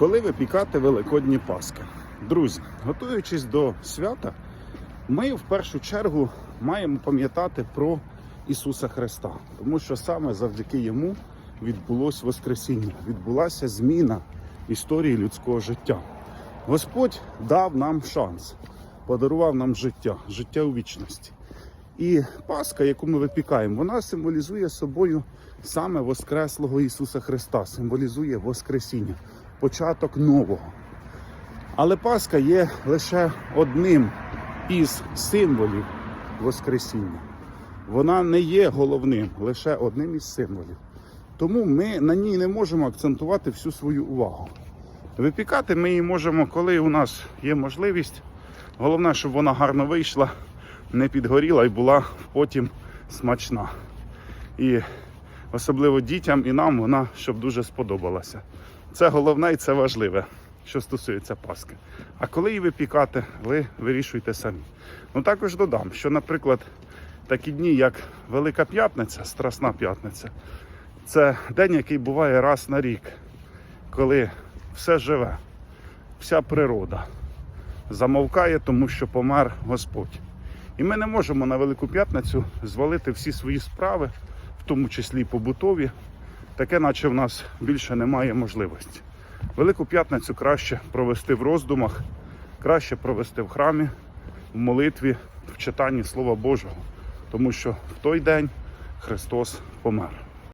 Коли випікати великодні паски? Друзі, готуючись до свята, ми в першу чергу маємо пам'ятати про Ісуса Христа, тому що саме завдяки йому відбулось Воскресіння, відбулася зміна історії людського життя. Господь дав нам шанс, подарував нам життя, життя у вічності. І Пасха, яку ми випікаємо, вона символізує собою саме Воскреслого Ісуса Христа, символізує Воскресіння, початок нового. Але Пасха є лише одним із символів Воскресіння. Вона не є головним, лише одним із символів. Тому ми на ній не можемо акцентувати всю свою увагу. Випікати ми її можемо, коли у нас є можливість. Головне, щоб вона гарно вийшла, не підгоріла і була потім смачна. І особливо дітям і нам вона щоб дуже сподобалася. Це головне і це важливе, що стосується Пасхи. А коли її випікати, ви вирішуєте самі. Ну також додам, що, наприклад, такі дні, як Велика П'ятниця, Страсна П'ятниця, це день, який буває раз на рік, коли все живе, вся природа замовкає, тому що помер Господь. І ми не можемо на Велику П'ятницю звалити всі свої справи, в тому числі побутові, таке, наче в нас більше немає можливості. Велику п'ятницю краще провести в роздумах, краще провести в храмі, в молитві, в читанні Слова Божого, тому що в той день Христос помер.